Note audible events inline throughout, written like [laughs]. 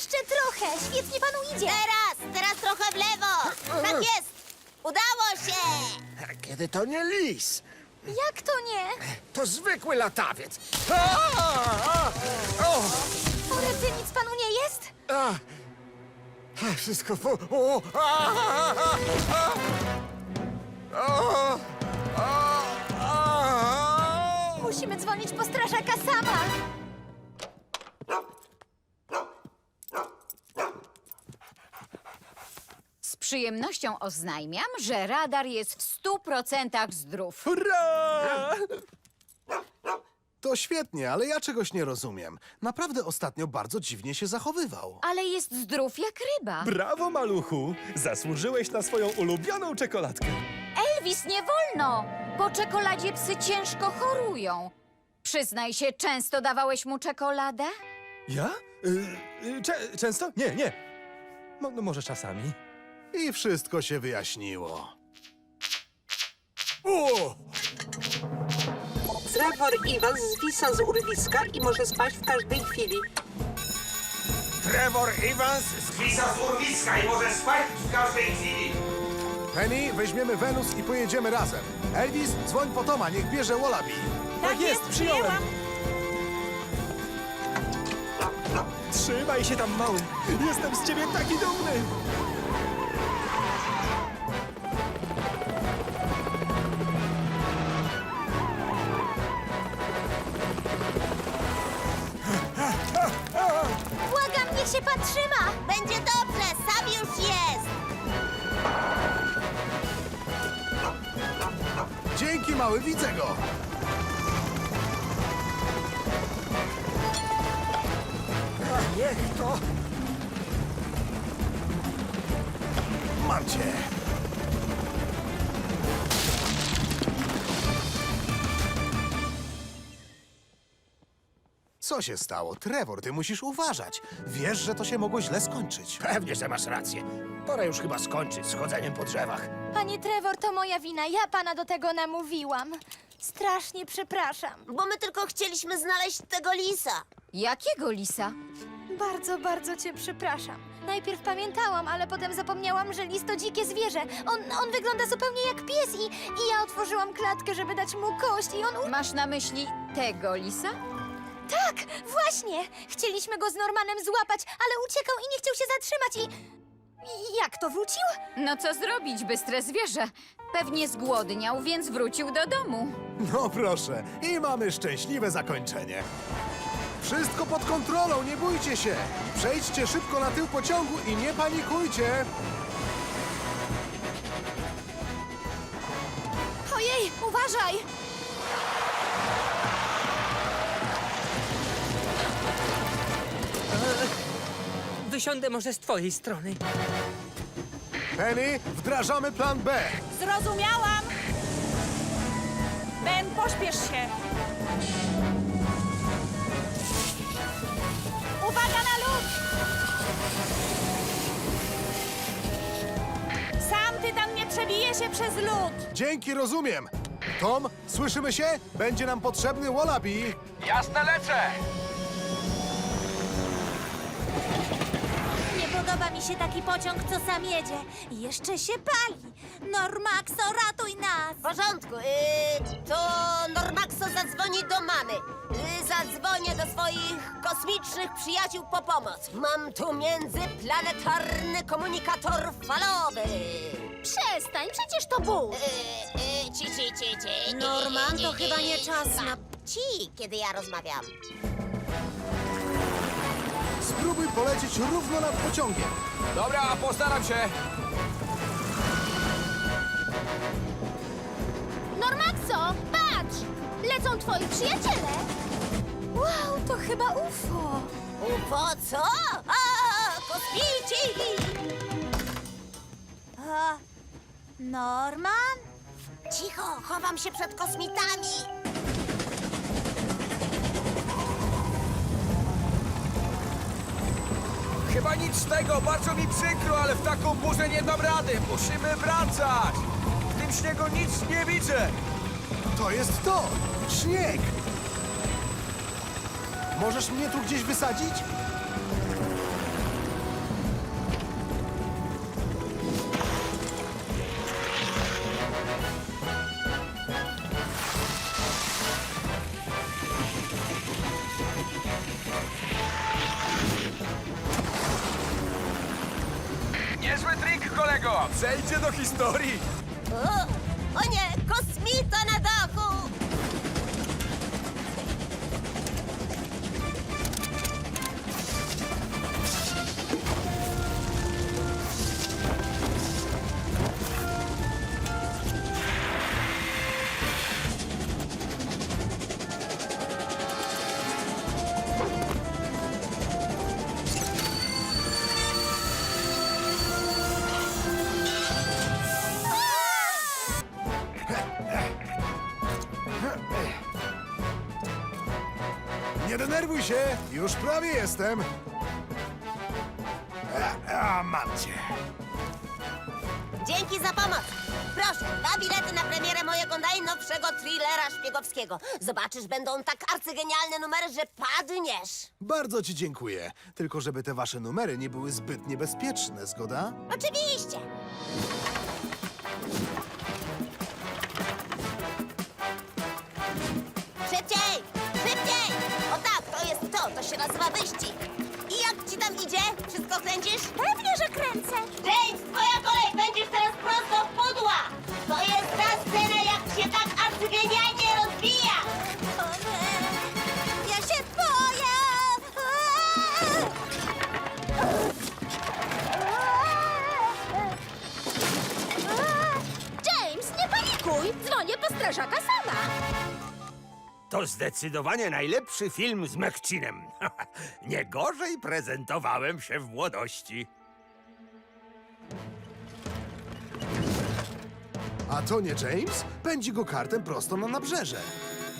Jeszcze trochę! Świetnie panu idzie! Teraz, teraz trochę w lewo. Tak jest. Udało się. Kiedy to nie lis, Jak to nie? to zwykły latawiec. A, o, O, rety, nic panu nie jest? a, a, wszystko po... O, a, a, a, a, o, a, a. Musimy dzwonić po strażaka sama! Przyjemnością oznajmiam, że radar jest w stu procentach zdrów. Hurra! To świetnie, ale ja czegoś nie rozumiem. Naprawdę ostatnio bardzo dziwnie się zachowywał. Ale jest zdrów jak ryba. Brawo, maluchu! Zasłużyłeś na swoją ulubioną czekoladkę. Elvis, nie wolno! Po czekoladzie psy ciężko chorują. Przyznaj się, często dawałeś mu czekoladę? Ja? Y, y, cze- często? Nie, nie. Mo- no może czasami. I wszystko się wyjaśniło. O, Trevor Evans zwisa z urwiska i może spaść w każdej chwili. Trevor Evans z Pisa z urwiska i może spać w każdej chwili. Penny, weźmiemy Wenus i pojedziemy razem. Elvis, dzwoń po Toma, niech bierze Wallaby. Tak jest, przyjąłem! Trzymaj się tam, mały! Jestem z ciebie taki dumny! Się pan trzyma! Będzie dobrze, sam już jest. Dzięki, mały, widzę go. niech to... Mam. Co się stało? Trevor, ty musisz uważać. Wiesz, że to się mogło źle skończyć. Pewnie, że masz rację. Pora już chyba skończyć z chodzeniem po drzewach. Panie Trevor, to moja wina. Ja pana do tego namówiłam. Strasznie przepraszam. Bo my tylko chcieliśmy znaleźć tego lisa. Jakiego lisa? Bardzo, bardzo cię przepraszam. Najpierw pamiętałam, ale potem zapomniałam, że lis to dzikie zwierzę. On, on wygląda zupełnie jak pies i, i ja otworzyłam klatkę, żeby dać mu kość i on... U... Masz na myśli tego lisa? Tak, właśnie! Chcieliśmy go z Normanem złapać, ale uciekał i nie chciał się zatrzymać i... i jak to wrócił? No co zrobić, bystre zwierzę? Pewnie zgłodniał, więc wrócił do domu. No proszę, i mamy szczęśliwe zakończenie. Wszystko pod kontrolą, nie bójcie się. Przejdźcie szybko na tył pociągu i nie panikujcie. Ojej, uważaj! Wysiądę może z twojej strony. Penny, wdrażamy plan B. Zrozumiałam! Ben, pośpiesz się! Uwaga na lód! Sam tytan nie przebije się przez lód! Dzięki, rozumiem. Tom, słyszymy się? Będzie nam potrzebny Wallaby. Jasne lecę! Podoba mi się taki pociąg, co sam jedzie. I jeszcze się pali. Normaxo, ratuj nas! W porządku. Yy, to Normaxo zadzwoni do mamy. Yy, zadzwonię do swoich kosmicznych przyjaciół po pomoc. Mam tu międzyplanetarny komunikator falowy. Przestań, przecież to Bóg! Yy, yy, ci, ci, ci, ci. Norman, to chyba nie czas na- Ci, kiedy ja rozmawiam. Polecieć równo nad pociągiem. Dobra, postaram się. Normaxo, patrz! Lecą twoi przyjaciele! Wow, to chyba UFO! UFO co? A, kosmici! A, Norman? Cicho, chowam się przed kosmitami. Chyba nic z tego, bardzo mi przykro, ale w taką burzę nie dam rady. Musimy wracać. W tym śniegu nic nie widzę. To jest to! Śnieg! Możesz mnie tu gdzieś wysadzić? Przejdzie do historii! Się, już prawie jestem. A, a mam cię. Dzięki za pomoc! Proszę, dwa bilety na premierę mojego najnowszego thrillera szpiegowskiego. Zobaczysz, będą tak arcygenialne numery, że padniesz. Bardzo ci dziękuję. Tylko żeby te wasze numery nie były zbyt niebezpieczne, zgoda? Oczywiście! Szybciej! O tak, to się nazywa wyścig. I jak ci tam idzie? Wszystko kręcisz? Pewnie, że kręcę. To zdecydowanie najlepszy film z Mechcinem. [laughs] Nie gorzej prezentowałem się w młodości. A to nie James? Pędzi go kartem prosto na nabrzeże.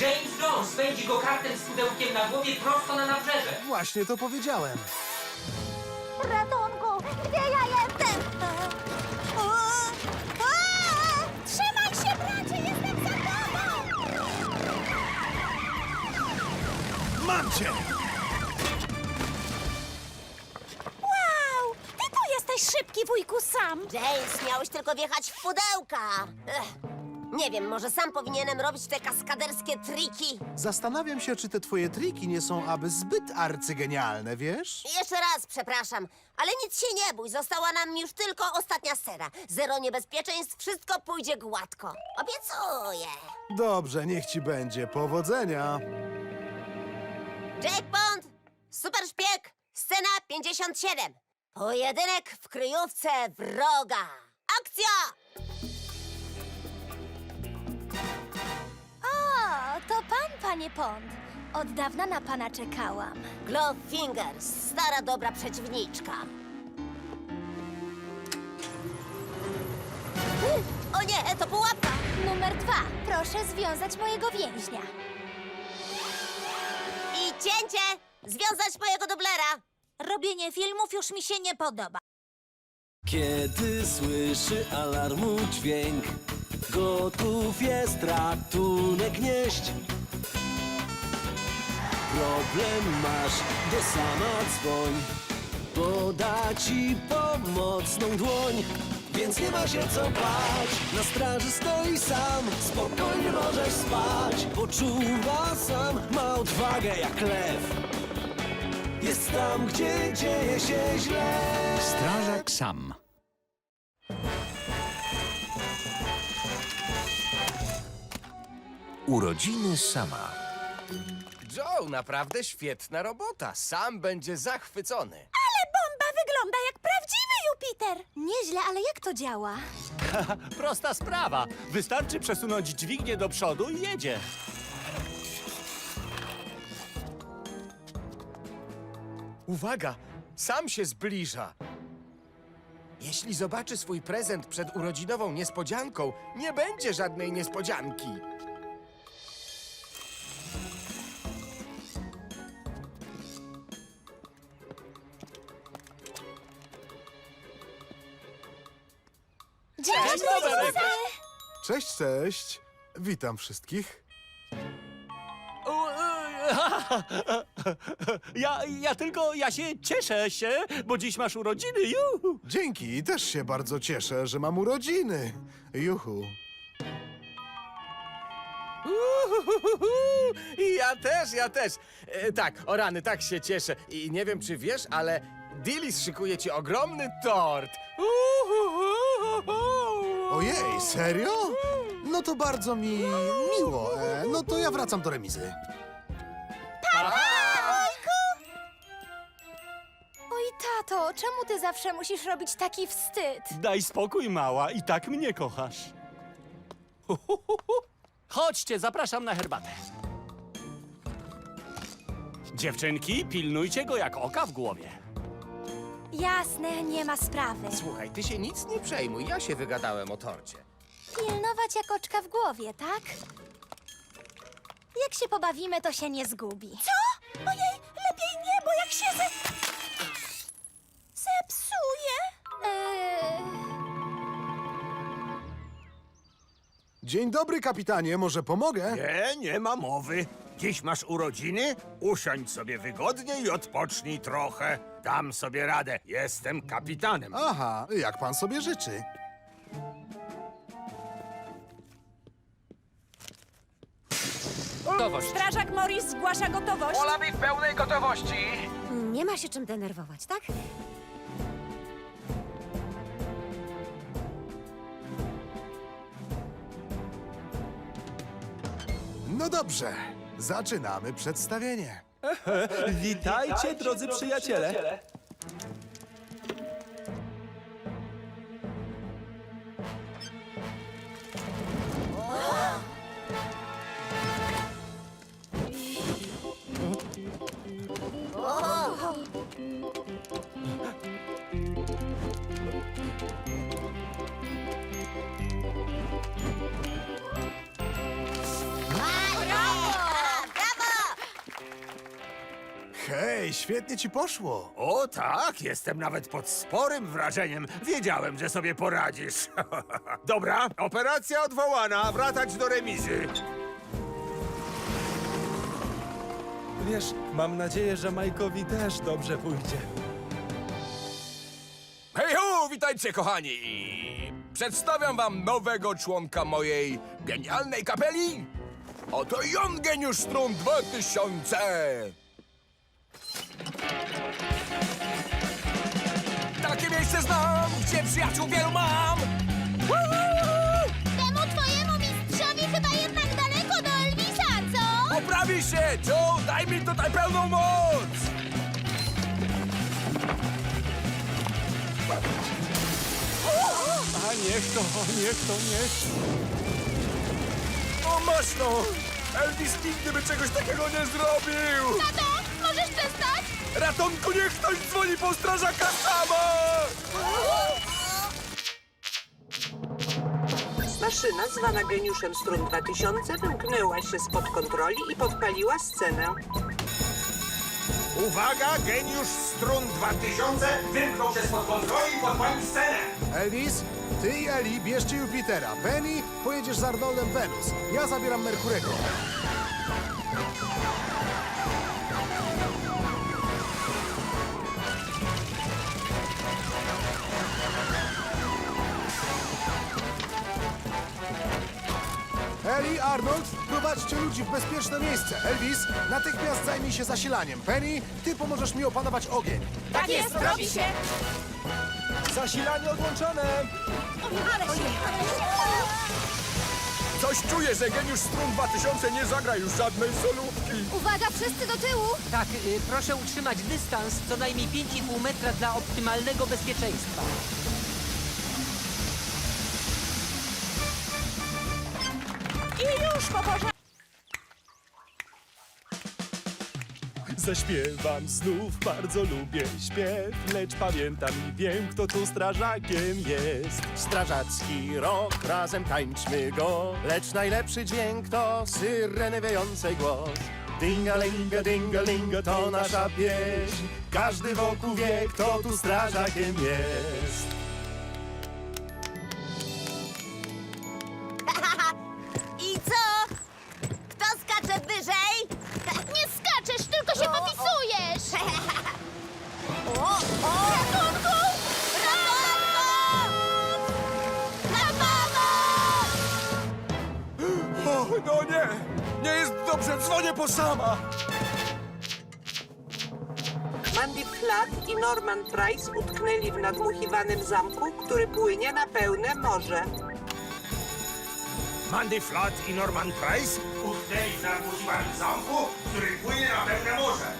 James Jones pędzi go kartem z pudełkiem na głowie prosto na nabrzeże. Właśnie to powiedziałem. Cię! Wow! Ty tu jesteś szybki, wujku Sam. James, miałeś tylko wjechać w pudełka! Ech. Nie wiem, może sam powinienem robić te kaskaderskie triki? Zastanawiam się, czy te twoje triki nie są aby zbyt arcygenialne, wiesz? Jeszcze raz przepraszam, ale nic się nie bój, została nam już tylko ostatnia scena. Zero niebezpieczeństw, wszystko pójdzie gładko. Obiecuję. Dobrze, niech ci będzie. Powodzenia! Jake Bond, super szpieg, scena 57. Pojedynek w kryjówce wroga. Akcja! O, to pan, panie Pond. Od dawna na pana czekałam. Glove Fingers, stara dobra przeciwniczka. O nie, to pułapka! Numer dwa. Proszę związać mojego więźnia. Cięcie! Związać mojego dublera! Robienie filmów już mi się nie podoba. Kiedy słyszy alarmu dźwięk, gotów jest ratunek nieść. Problem masz, do sama dzwoń, poda ci pomocną dłoń. Więc nie ma się co bać, na straży stoi sam, spokojnie możesz spać. Poczuwa sam, ma odwagę jak lew. Jest tam, gdzie dzieje się źle. Strażak sam. Urodziny sama. Joe, naprawdę świetna robota. Sam będzie zachwycony. Ale bomba wygląda jak prawdziwy Jupiter. Nieźle, ale jak to działa? [laughs] Prosta sprawa. Wystarczy przesunąć dźwignię do przodu i jedzie. Uwaga, sam się zbliża. Jeśli zobaczy swój prezent przed urodzinową niespodzianką, nie będzie żadnej niespodzianki. Cześć. Witam wszystkich. [laughs] Ja, ja tylko, ja się cieszę się, bo dziś masz urodziny, juhu. Dzięki, też się bardzo cieszę, że mam urodziny. Juhu. Uhuhuhu. Ja też, ja też. E, tak, o rany, tak się cieszę. I nie wiem, czy wiesz, ale Dillis szykuje ci ogromny tort. Uhuhu. Ojej, serio? No to bardzo mi miło. E, no to ja wracam do remizy. Oj, tato, czemu ty zawsze musisz robić taki wstyd? Daj spokój, mała, i tak mnie kochasz. Hu, hu, hu, hu. Chodźcie, zapraszam na herbatę. Dziewczynki, pilnujcie go jak oka w głowie. Jasne, nie ma sprawy. Słuchaj, ty się nic nie przejmuj, ja się wygadałem o torcie. Pilnować jak oczka w głowie, tak? Jak się pobawimy, to się nie zgubi. Co? Ojej, lepiej nie, bo jak się ze... zepsuje... Eee, Dzień dobry, kapitanie, może pomogę? Nie, nie ma mowy. Dziś masz urodziny? Usiądź sobie wygodnie i odpocznij trochę. Dam sobie radę. Jestem kapitanem. Aha, jak pan sobie życzy. Gotowość. Strażak Morris zgłasza gotowość. Olami w pełnej gotowości. Nie ma się czym denerwować, tak? No dobrze, zaczynamy przedstawienie. [laughs] Witajcie, drodzy przyjaciele. Świetnie ci poszło. O tak, jestem nawet pod sporym wrażeniem. Wiedziałem, że sobie poradzisz. [laughs] Dobra, operacja odwołana. Wracać do remizy. Wiesz, mam nadzieję, że Majkowi też dobrze pójdzie. Hej ho, witajcie kochani! Przedstawiam wam nowego członka mojej genialnej kapeli. Oto Jon Geniusz Strun 2000! Takie miejsce znam, gdzie przyjaciół wielu mam! Temu twojemu mistrzowi chyba jednak daleko do Elvisa, co? Poprawi się! Joe, daj mi tutaj pełną moc! A niech to, niech to, niech O masz no! Elvis nigdy by czegoś takiego nie zrobił! Tato, możesz przestać? Ratunku, niech ktoś dzwoni po strażaka sama! Maszyna zwana geniuszem strun 2000 wymknęła się spod kontroli i podpaliła scenę. Uwaga, geniusz strun 2000 wymknął się spod kontroli i podpalił scenę. Elvis, ty i Eli bierzcie Jupitera. Penny, pojedziesz z Arnoldem Wenus. Ja zabieram Merkurego. Eli, Arnold, prowadźcie ludzi w bezpieczne miejsce. Elvis, natychmiast zajmij się zasilaniem. Penny, ty pomożesz mi opanować ogień. Tak jest, robi się. Zasilanie odłączone! Coś czuję, że geniusz strun 2000 nie zagra już żadnej solówki. Uwaga, wszyscy do tyłu! Tak, y, proszę utrzymać dystans co najmniej 5,5 metra dla optymalnego bezpieczeństwa. I już po porze... Zaśpiewam znów, bardzo lubię śpiew, lecz pamiętam i wiem, kto tu strażakiem jest. Strażacki rok, razem tańczmy go, lecz najlepszy dźwięk to syreny wiejącej głos. Dingalinga, dingalinga, to nasza pieśń, każdy wokół wie, kto tu strażakiem jest. No nie! Nie jest dobrze, dzwonię po sama! Mandy Flat i Norman Price utknęli w nadmuchiwanym zamku, który płynie na pełne morze. Mandy Flat i Norman Price utknęli w nadmuchiwanym zamku, który płynie na pełne morze.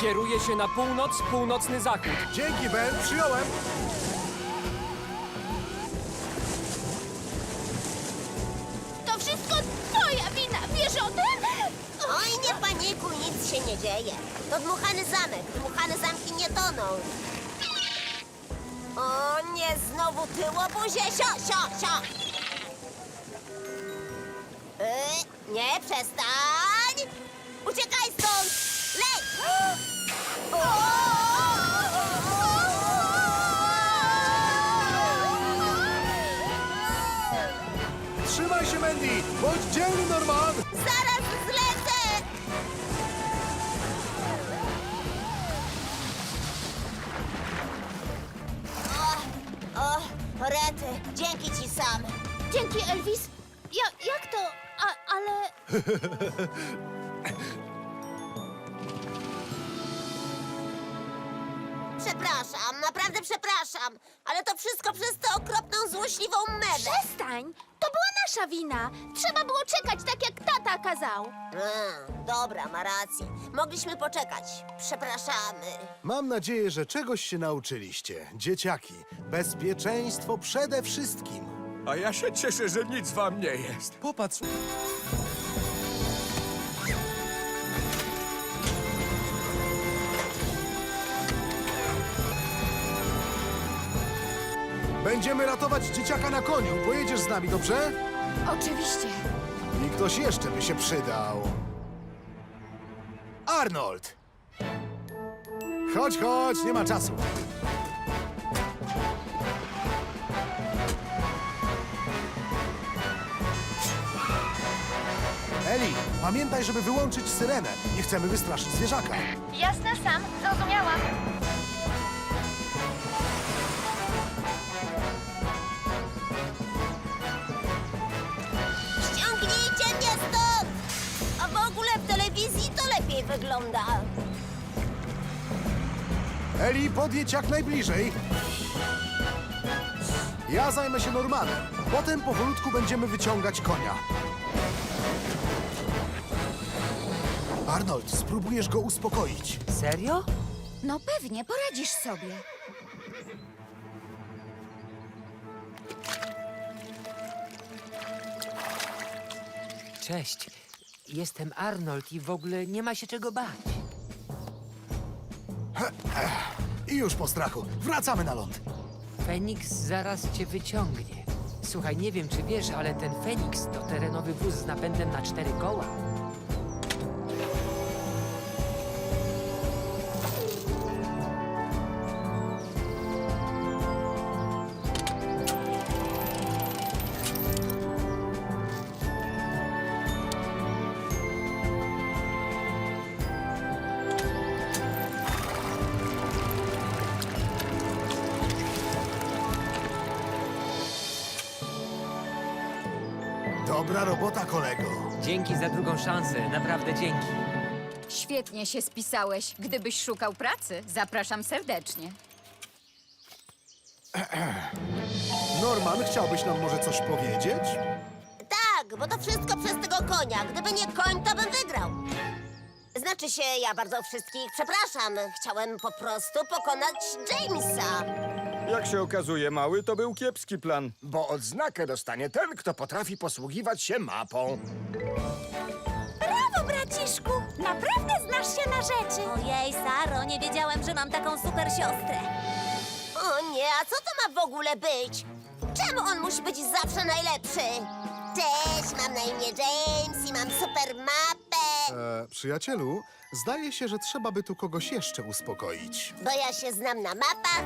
Kieruje się na północ, północny zachód. Dzięki, Ben, przyjąłem. To wszystko twoja wina, wiesz o tym? Oj, nie panikuj, nic się nie dzieje. To dmuchany zamek. Dmuchane zamki nie toną. O nie, znowu ty, łobuzie! Sio, sio, sio! Y, nie, przestań! Mandy! Bądź dzielny, Norman! Zaraz zlecę! O, o, rety, dzięki ci sam. Dzięki, Elvis. Ja, jak to? A, ale... Przepraszam, naprawdę przepraszam, ale to wszystko przez tę okropną, złośliwą mewę. Przestań! Nasza wina. Trzeba było czekać tak, jak tata kazał. A, dobra, ma rację. Mogliśmy poczekać. Przepraszamy. Mam nadzieję, że czegoś się nauczyliście. Dzieciaki, bezpieczeństwo przede wszystkim. A ja się cieszę, że nic wam nie jest. Popatrz, Będziemy ratować dzieciaka na koniu. Pojedziesz z nami, dobrze? Oczywiście. I ktoś jeszcze by się przydał. Arnold! Chodź, chodź, nie ma czasu. Eli, pamiętaj, żeby wyłączyć syrenę. Nie chcemy wystraszyć zwierzaka. Jasne, sam. Zrozumiałam. Wygląda. Eli, podjedź jak najbliżej. Ja zajmę się Normanem. Potem powolutku będziemy wyciągać konia. Arnold, spróbujesz go uspokoić. Serio? No pewnie, poradzisz sobie. Cześć. Jestem Arnold i w ogóle nie ma się czego bać. I już po strachu. Wracamy na ląd. Feniks zaraz cię wyciągnie. Słuchaj, nie wiem czy wiesz, ale ten Feniks to terenowy wóz z napędem na cztery koła. Dobra robota, kolego. Dzięki za drugą szansę, naprawdę dzięki. Świetnie się spisałeś. Gdybyś szukał pracy, zapraszam serdecznie. Norman, chciałbyś nam może coś powiedzieć? Tak, bo to wszystko przez tego konia. Gdyby nie koń, to bym wygrał. Znaczy się, ja bardzo wszystkich przepraszam. Chciałem po prostu pokonać Jamesa. Jak się okazuje, mały, to był kiepski plan. bo odznakę dostanie ten, kto potrafi posługiwać się mapą. Brawo, braciszku! Naprawdę znasz się na rzeczy. Ojej, Saro, nie wiedziałem, że mam taką super siostrę. O nie, a co to ma w ogóle być? Czemu on musi być zawsze najlepszy? Cześć, mam na imię James i mam super mapę. E, przyjacielu, zdaje się, że trzeba by tu kogoś jeszcze uspokoić. Bo ja się znam na mapach,